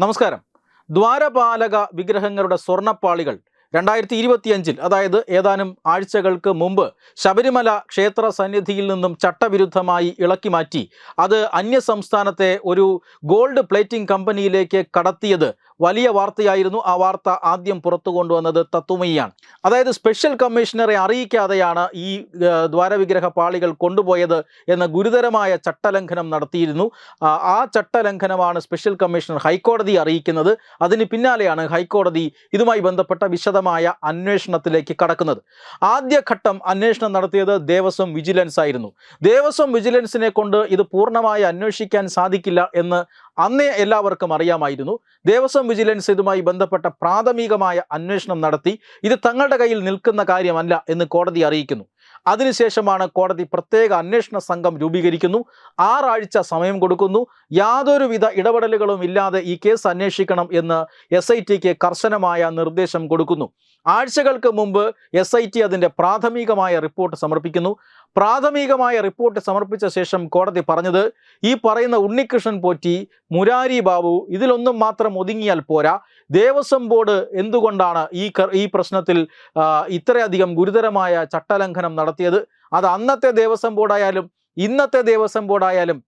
നമസ്കാരം. ദ്വാരപാലക വിഗ്രഹങ്ങളുടെ സ്വർണപ്പാളികൾ രണ്ടായിരത്തി ഇരുപത്തിയഞ്ചിൽ അതായത് ഏതാനും ആഴ്ചകൾക്ക് മുമ്പ് ശബരിമല ക്ഷേത്ര സന്നിധിയിൽ നിന്നും ചട്ടവിരുദ്ധമായി ഇളക്കി മാറ്റി. അത് അന്യസംസ്ഥാനത്തെ ഒരു ഗോൾഡ് പ്ലേറ്റിംഗ് കമ്പനിയിലേക്ക് കടത്തിയത് വലിയ വാർത്തയായിരുന്നു. ആ വാർത്ത ആദ്യം പുറത്തു കൊണ്ടുവന്നത് തത്വമയിയാണ് അതായത് സ്പെഷ്യൽ കമ്മീഷണറെ അറിയിക്കാതെയാണ് ഈ ദ്വാരവിഗ്രഹ പാളികൾ കൊണ്ടുപോയത് എന്ന ഗുരുതരമായ ചട്ടലംഘനം നടത്തിയിരുന്നു. ആ, ചട്ടലംഘനമാണ് സ്പെഷ്യൽ കമ്മീഷണർ ഹൈക്കോടതി അറിയിക്കുന്നത്. അതിന് പിന്നാലെയാണ് ഹൈക്കോടതി ഇതുമായി ബന്ധപ്പെട്ട വിശദമായ അന്വേഷണത്തിലേക്ക് കടക്കുന്നത്. ആദ്യഘട്ടം അന്വേഷണം നടത്തിയത് ദേവസ്വം വിജിലൻസ് ആയിരുന്നു. ദേവസ്വം വിജിലൻസിനെ കൊണ്ട് ഇത് പൂർണമായി അന്വേഷിക്കാൻ സാധിക്കില്ല എന്ന് അന്നേ എല്ലാവർക്കും അറിയാമായിരുന്നു. ദേവസ്വം വിജിലൻസ് ഇതുമായി ബന്ധപ്പെട്ട പ്രാഥമികമായ അന്വേഷണം നടത്തി. ഇത് തങ്ങളുടെ കയ്യിൽ നിൽക്കുന്ന കാര്യമല്ല എന്ന് കോടതി അറിയിക്കുന്നു. അതിനുശേഷമാണ് കോടതി പ്രത്യേക അന്വേഷണ സംഘം രൂപീകരിക്കുന്നു. ആറാഴ്ച സമയം കൊടുക്കുന്നു. യാതൊരുവിധ ഇടപെടലുകളും ഇല്ലാതെ ഈ കേസ് അന്വേഷിക്കണം എന്ന് എസ് ഐ ടിക്ക് കർശനമായ നിർദ്ദേശം കൊടുക്കുന്നു. ആഴ്ചകൾക്ക് മുമ്പ് എസ് ഐ ടി അതിന്റെ പ്രാഥമികമായ റിപ്പോർട്ട് സമർപ്പിക്കുന്നു. പ്രാഥമികമായ റിപ്പോർട്ട് സമർപ്പിച്ച ശേഷം കോടതി പറഞ്ഞത് ഈ പറയുന്ന ഉണ്ണികൃഷ്ണൻ പോറ്റി മുരാരി ബാബു ഇതിലൊന്നും മാത്രം ഒതുങ്ങിയാൽ പോരാ. ദേവസ്വം ബോർഡ് എന്തുകൊണ്ടാണ് ഈ ഈ പ്രശ്നത്തിൽ ഇത്രയധികം ഗുരുതരമായ ചട്ടലംഘനം നടത്തിയത്? അത് അന്നത്തെ ദേവസ്വം ബോർഡായാലും ഇന്നത്തെ ദേവസ്വം ബോർഡായാലും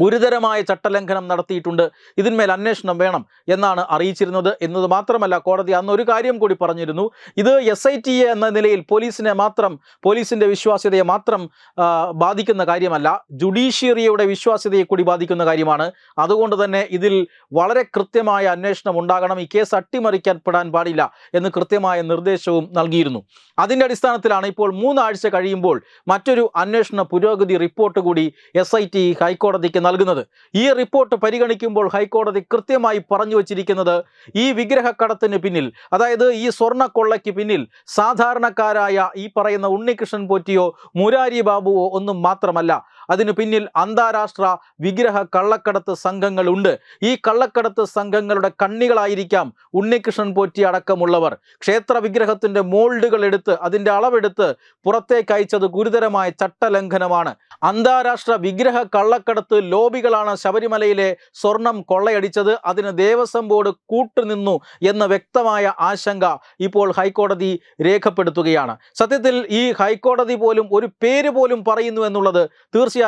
ഗുരുതരമായ ചട്ടലംഘനം നടത്തിയിട്ടുണ്ട്. ഇതിന്മേൽ അന്വേഷണം വേണം എന്നാണ് അറിയിച്ചിരുന്നത്. എന്നത് മാത്രമല്ല കോടതി അന്ന് ഒരു കാര്യം കൂടി പറഞ്ഞിരുന്നു. ഇത് എസ് ഐ ടി എന്ന നിലയിൽ പോലീസിനെ മാത്രം പോലീസിന്റെ വിശ്വാസ്യതയെ മാത്രം ബാധിക്കുന്ന കാര്യമല്ല. ജുഡീഷ്യറിയുടെ വിശ്വാസ്യതയെ കൂടി ബാധിക്കുന്ന കാര്യമാണ്. അതുകൊണ്ട് തന്നെ ഇതിൽ വളരെ കൃത്യമായ അന്വേഷണം ഉണ്ടാകണം. ഈ കേസ് അട്ടിമറിക്കാൻ പെടാൻ പാടില്ല എന്ന് കൃത്യമായ നിർദ്ദേശവും നൽകിയിരുന്നു. അതിന്റെ അടിസ്ഥാനത്തിലാണ് ഇപ്പോൾ മൂന്നാഴ്ച കഴിയുമ്പോൾ മറ്റൊരു അന്വേഷണ പുരോഗതി റിപ്പോർട്ട് കൂടി എസ് ഐ ടി ഹൈക്കോടതിക്ക് നൽകുന്നത്. ഈ റിപ്പോർട്ട് പരിഗണിക്കുമ്പോൾ ഹൈക്കോടതി കൃത്യമായി പറഞ്ഞു വച്ചിരിക്കുന്നത് ഈ വിഗ്രഹക്കടത്തിന് പിന്നിൽ അതായത് ഈ സ്വർണ കൊള്ളയ്ക്ക് പിന്നിൽ സാധാരണക്കാരായ ഈ പറയുന്ന ഉണ്ണികൃഷ്ണൻ പോറ്റിയോ മുരാരി ബാബുവോ ഒന്നും മാത്രമല്ല. അതിനു പിന്നിൽ അന്താരാഷ്ട്ര വിഗ്രഹ കള്ളക്കടത്ത് സംഘങ്ങളുണ്ട്. ഈ കള്ളക്കടത്ത് സംഘങ്ങളുടെ കണ്ണികളായിരിക്കാം ഉണ്ണികൃഷ്ണൻ പോറ്റി അടക്കമുള്ളവർ. ക്ഷേത്ര വിഗ്രഹത്തിന്റെ മോൾഡുകൾ എടുത്ത് അതിന്റെ അളവെടുത്ത് പുറത്തേക്ക് അയച്ചത് ഗുരുതരമായ ചട്ടലംഘനമാണ്. അന്താരാഷ്ട്ര വിഗ്രഹ കള്ളക്കടത്ത് ലോബികളാണ് ശബരിമലയിലെ സ്വർണം കൊള്ളയടിച്ചത്. അതിന് ദേവസ്വം ബോർഡ് കൂട്ടുനിന്നു എന്ന വ്യക്തമായ ആശങ്ക ഇപ്പോൾ ഹൈക്കോടതി രേഖപ്പെടുത്തുകയാണ്. സത്യത്തിൽ ഈ ഹൈക്കോടതി പോലും ഒരു പേര് പോലും പറയുന്നു എന്നുള്ളത് തീർച്ചയായും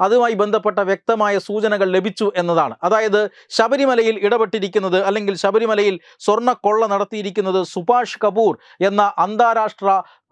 അതുമായി ബന്ധപ്പെട്ട വ്യക്തമായ സൂചനകൾ ലഭിച്ചു എന്നതാണ്. അതായത് ശബരിമലയിൽ ഇടപെട്ടിരിക്കുന്നത് അല്ലെങ്കിൽ ശബരിമലയിൽ സ്വർണ കൊള്ള നടത്തിയിരിക്കുന്നത് സുഭാഷ് കപൂർ എന്ന അന്താരാഷ്ട്ര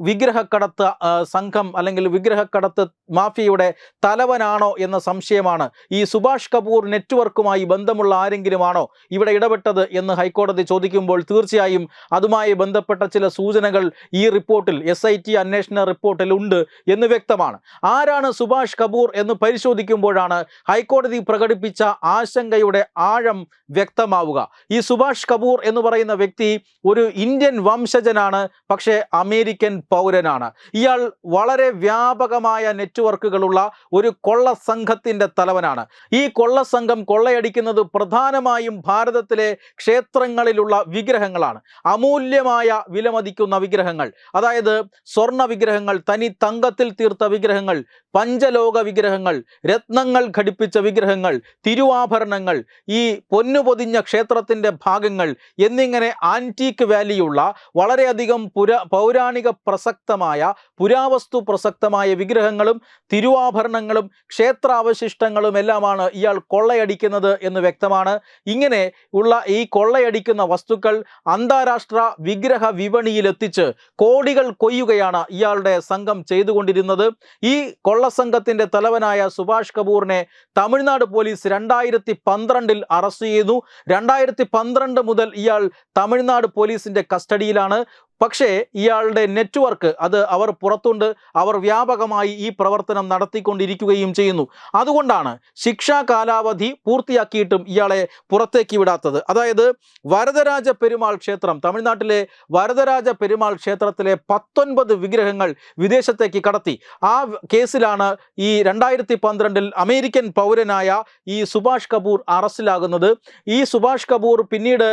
വിഗ്രഹക്കടത്ത് സംഘം അല്ലെങ്കിൽ വിഗ്രഹക്കടത്ത് മാഫിയയുടെ തലവനാണോ എന്ന സംശയമാണ്. ഈ സുഭാഷ് കപൂർ നെറ്റ്വർക്കുമായി ബന്ധമുള്ള ആരെങ്കിലുമാണോ ഇവിടെ ഇടപെട്ടത് എന്ന് ഹൈക്കോടതി ചോദിക്കുമ്പോൾ തീർച്ചയായും അതുമായി ബന്ധപ്പെട്ട ചില സൂചനകൾ ഈ റിപ്പോർട്ടിൽ എസ് ഐ ടി അന്വേഷണ റിപ്പോർട്ടിൽ ഉണ്ട് എന്ന് വ്യക്തമാണ്. ആരാണ് സുഭാഷ് കപൂർ എന്ന് പരിശോധിക്കുമ്പോഴാണ് ഹൈക്കോടതി പ്രകടിപ്പിച്ച ആശങ്കയുടെ ആഴം വ്യക്തമാവുക. ഈ സുഭാഷ് കപൂർ എന്ന് പറയുന്ന വ്യക്തി ഒരു ഇന്ത്യൻ വംശജനാണ് പക്ഷേ അമേരിക്കൻ പൗരനാണ്. ഇയാൾ വളരെ വ്യാപകമായ നെറ്റ്വർക്കുകളുള്ള ഒരു കൊള്ള സംഘത്തിന്റെ തലവനാണ്. ഈ കൊള്ള സംഘം കൊള്ളയടിക്കുന്നത് പ്രധാനമായും ഭാരതത്തിലെ ക്ഷേത്രങ്ങളിലുള്ള വിഗ്രഹങ്ങളാണ്. അമൂല്യമായ വിലമതിക്കുന്ന വിഗ്രഹങ്ങൾ അതായത് സ്വർണ വിഗ്രഹങ്ങൾ തനി തങ്കത്തിൽ തീർത്ത വിഗ്രഹങ്ങൾ പഞ്ചലോക വിഗ്രഹങ്ങൾ രത്നങ്ങൾ ഘടിപ്പിച്ച വിഗ്രഹങ്ങൾ തിരുവാഭരണങ്ങൾ ഈ പൊന്നു പൊതിഞ്ഞ ക്ഷേത്രത്തിന്റെ ഭാഗങ്ങൾ എന്നിങ്ങനെ ആന്റീക്ക് വാലിയുള്ള വളരെയധികം പുര പൗരാണിക പ്രസക്തമായ പുരാവസ്തു പ്രസക്തമായ വിഗ്രഹങ്ങളും തിരുവാഭരണങ്ങളും ക്ഷേത്രാവശിഷ്ടങ്ങളും എല്ലാമാണ് ഇയാൾ കൊള്ളയടിക്കുന്നത് എന്ന് വ്യക്തമാണ്. ഇങ്ങനെ ഉള്ള ഈ കൊള്ളയടിക്കുന്ന വസ്തുക്കൾ അന്താരാഷ്ട്ര വിഗ്രഹ വിപണിയിലെത്തിച്ച് കോടികൾ കൊയ്യുകയാണ് ഇയാളുടെ സംഘം ചെയ്തുകൊണ്ടിരുന്നത്. ഈ കൊള്ളസംഘത്തിന്റെ തലവനായ സുഭാഷ് കപൂറിനെ തമിഴ്നാട് പോലീസ് രണ്ടായിരത്തി പന്ത്രണ്ടിൽ അറസ്റ്റ് ചെയ്തു. രണ്ടായിരത്തി പന്ത്രണ്ട് മുതൽ ഇയാൾ തമിഴ്നാട് പോലീസിന്റെ കസ്റ്റഡിയിലാണ്. പക്ഷേ ഇയാളുടെ നെറ്റ്വർക്ക് അത് അവർ പുറത്തുണ്ട് അവർ വ്യാപകമായി ഈ പ്രവർത്തനം നടത്തിക്കൊണ്ടിരിക്കുകയും ചെയ്യുന്നു. അതുകൊണ്ടാണ് ശിക്ഷാ കാലാവധി പൂർത്തിയാക്കിയിട്ടും ഇയാളെ പുറത്തേക്ക് വിടാത്തത്. അതായത് വരദരാജ പെരുമാൾ ക്ഷേത്രം തമിഴ്നാട്ടിലെ വരദരാജ പെരുമാൾ ക്ഷേത്രത്തിലെ പത്തൊൻപത് വിഗ്രഹങ്ങൾ വിദേശത്തേക്ക് കടത്തി. ആ കേസിലാണ് ഈ രണ്ടായിരത്തി പന്ത്രണ്ടിൽ അമേരിക്കൻ പൗരനായ ഈ സുഭാഷ് കപൂർ അറസ്റ്റിലാകുന്നത്. ഈ സുഭാഷ് കപൂർ പിന്നീട്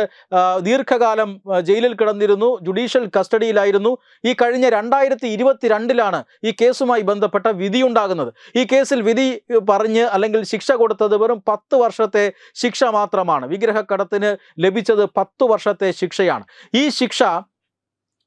ദീർഘകാലം ജയിലിൽ കിടന്നിരുന്നു. ജുഡീഷ്യൽ കസ്റ്റഡിയിലായിരുന്നു. ഈ കഴിഞ്ഞ രണ്ടായിരത്തി ഇരുപത്തിരണ്ടിലാണ് ഈ കേസുമായി ബന്ധപ്പെട്ട വിധിയുണ്ടാകുന്നത്. ഈ കേസിൽ വിധി പറഞ്ഞ് അല്ലെങ്കിൽ ശിക്ഷ കൊടുത്തത് വെറും പത്ത് വർഷത്തെ ശിക്ഷ മാത്രമാണ്. വിഗ്രഹക്കടത്തിന് ലഭിച്ചത് പത്ത് വർഷത്തെ ശിക്ഷയാണ്. ഈ ശിക്ഷ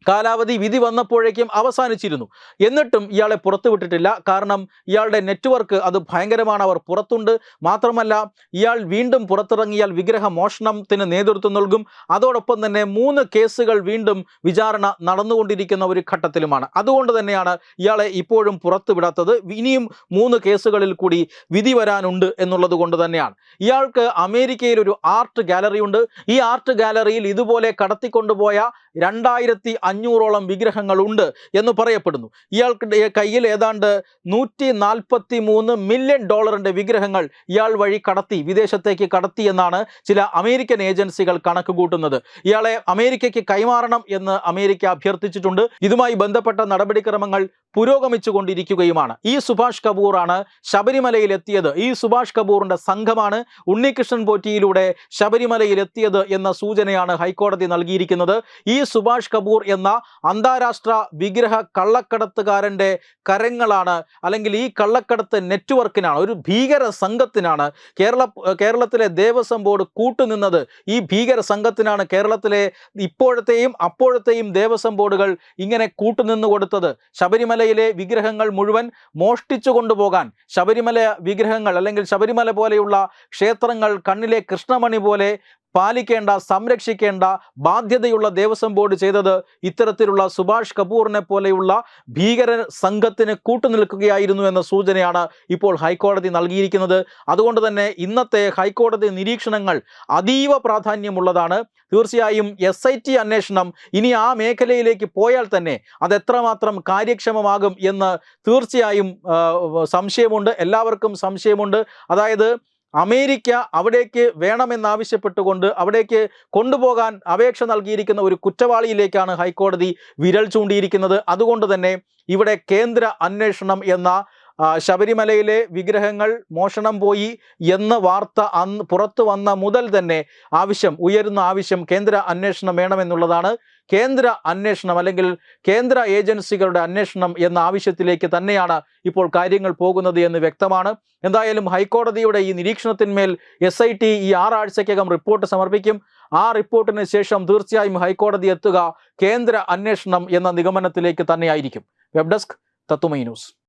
കാലാവധി വിധി വന്നപ്പോഴേക്കും അവസാനിച്ചിരുന്നു. എന്നിട്ടും ഇയാളെ പുറത്തുവിട്ടിട്ടില്ല കാരണം ഇയാളുടെ നെറ്റ്വർക്ക് അത് ഭയങ്കരമാണ്. അവർ പുറത്തുണ്ട്. മാത്രമല്ല ഇയാൾ വീണ്ടും പുറത്തിറങ്ങിയാൽ വിഗ്രഹ മോഷണത്തിന് നേതൃത്വം നൽകും. അതോടൊപ്പം തന്നെ മൂന്ന് കേസുകൾ വീണ്ടും വിചാരണ നടന്നുകൊണ്ടിരിക്കുന്ന ഒരു ഘട്ടത്തിലുമാണ്. അതുകൊണ്ട് തന്നെയാണ് ഇയാളെ ഇപ്പോഴും പുറത്തുവിടാത്തത് ഇനിയും മൂന്ന് കേസുകളിൽ കൂടി വിധി വരാനുണ്ട് എന്നുള്ളത് കൊണ്ട് തന്നെയാണ്. ഇയാൾക്ക് അമേരിക്കയിൽ ഒരു ആർട്ട് ഗാലറി ഉണ്ട് ഈ ആർട്ട് ഗാലറിയിൽ ഇതുപോലെ കടത്തിക്കൊണ്ടുപോയ രണ്ടായിരത്തി അഞ്ഞൂറോളം വിഗ്രഹങ്ങളുണ്ട് എന്ന് പറയപ്പെടുന്നു. ഇയാൾക്ക് കയ്യിൽ ഏതാണ്ട് നൂറ്റി നാൽപ്പത്തി മൂന്ന് മില്യൺ ഡോളറിന്റെ വിഗ്രഹങ്ങൾ ഇയാൾ വഴി കടത്തി വിദേശത്തേക്ക് കടത്തി എന്നാണ് ചില അമേരിക്കൻ ഏജൻസികൾ കണക്ക് കൂട്ടുന്നത് ഇയാളെ അമേരിക്കയ്ക്ക് കൈമാറണം എന്ന് അമേരിക്ക അഭ്യർത്ഥിച്ചിട്ടുണ്ട്. ഇതുമായി ബന്ധപ്പെട്ട നടപടിക്രമങ്ങൾ പുരോഗമിച്ചു കൊണ്ടിരിക്കുകയുമാണ് ഈ സുഭാഷ് കപൂറാണ് ശബരിമലയിൽ എത്തിയത് ഈ സുഭാഷ് കപൂറിന്റെ സംഘമാണ് ഉണ്ണികൃഷ്ണൻ പോറ്റിയിലൂടെ ശബരിമലയിൽ എത്തിയത് എന്ന സൂചനയാണ് ഹൈക്കോടതി നൽകിയിരിക്കുന്നത്. ഈ സുഭാഷ് കപൂർ എന്ന അന്താരാഷ്ട്ര വിഗ്രഹ കള്ളക്കടത്തുകാരന്റെ കരങ്ങളാണ് അല്ലെങ്കിൽ ഈ കള്ളക്കടത്ത് നെറ്റ്വർക്കിനാണ് ഒരു ഭീകര സംഘത്തിനാണ് കേരള കേരളത്തിലെ ദേവസ്വം ബോർഡ് കൂട്ടുനിന്നത്. ഈ ഭീകര സംഘത്തിനാണ് കേരളത്തിലെ ഇപ്പോഴത്തെയും അപ്പോഴത്തെയും ദേവസ്വം ബോർഡുകൾ ഇങ്ങനെ കൂട്ടുനിന്ന് കൊടുത്തത് ശബരിമലയിലെ വിഗ്രഹങ്ങൾ മുഴുവൻ മോഷ്ടിച്ചു കൊണ്ടുപോകാൻ ശബരിമല വിഗ്രഹങ്ങൾ അല്ലെങ്കിൽ ശബരിമല പോലെയുള്ള ക്ഷേത്രങ്ങൾ കണ്ണിലെ കൃഷ്ണമണി പോലെ പാലിക്കേണ്ട സംരക്ഷിക്കേണ്ട ബാധ്യതയുള്ള ദേവസ്വം ബോർഡ് ചെയ്തത് ഇത്തരത്തിലുള്ള സുഭാഷ് കപൂറിനെ പോലെയുള്ള ഭീകര സംഘത്തിന് കൂട്ടുനിൽക്കുകയായിരുന്നു എന്ന സൂചനയാണ് ഇപ്പോൾ ഹൈക്കോടതി നൽകിയിരിക്കുന്നത്. അതുകൊണ്ട് തന്നെ ഇന്നത്തെ ഹൈക്കോടതി നിരീക്ഷണങ്ങൾ അതീവ പ്രാധാന്യമുള്ളതാണ്. തീർച്ചയായും എസ് ഐ ടി അന്വേഷണം ഇനി ആ മേഖലയിലേക്ക് പോയാൽ തന്നെ അത് എത്രമാത്രം കാര്യക്ഷമമാകും എന്ന് തീർച്ചയായും സംശയമുണ്ട്. എല്ലാവർക്കും സംശയമുണ്ട്. അതായത് അമേരിക്ക അവിടേക്ക് വേണമെന്നാവശ്യപ്പെട്ടുകൊണ്ട് അവിടേക്ക് കൊണ്ടുപോകാൻ അപേക്ഷ നൽകിയിരിക്കുന്ന ഒരു കുറ്റവാളിയിലേക്കാണ് ഹൈക്കോടതി വിരൽ ചൂണ്ടിയിരിക്കുന്നത്. അതുകൊണ്ട് തന്നെ ഇവിടെ കേന്ദ്ര അന്വേഷണം എന്ന ശബരിമലയിലെ വിഗ്രഹങ്ങൾ മോഷണം പോയി എന്ന വാർത്ത അന്ന് പുറത്തു വന്ന മുതൽ തന്നെ ആവശ്യം ഉയരുന്ന ആവശ്യം കേന്ദ്ര അന്വേഷണം വേണമെന്നുള്ളതാണ്. കേന്ദ്ര അന്വേഷണം അല്ലെങ്കിൽ കേന്ദ്ര ഏജൻസികളുടെ അന്വേഷണം എന്ന ആവശ്യത്തിലേക്ക് തന്നെയാണ് ഇപ്പോൾ കാര്യങ്ങൾ പോകുന്നത് എന്ന് വ്യക്തമാണ്. എന്തായാലും ഹൈക്കോടതിയുടെ ഈ നിരീക്ഷണത്തിന്മേൽ എസ് ഐ ടി ഈ ആറാഴ്ചക്കകം റിപ്പോർട്ട് സമർപ്പിക്കും. ആ റിപ്പോർട്ടിന് ശേഷം തീർച്ചയായും ഹൈക്കോടതി എത്തുക കേന്ദ്ര അന്വേഷണം എന്ന നിഗമനത്തിലേക്ക് തന്നെയായിരിക്കും. Web desk Thathumai news.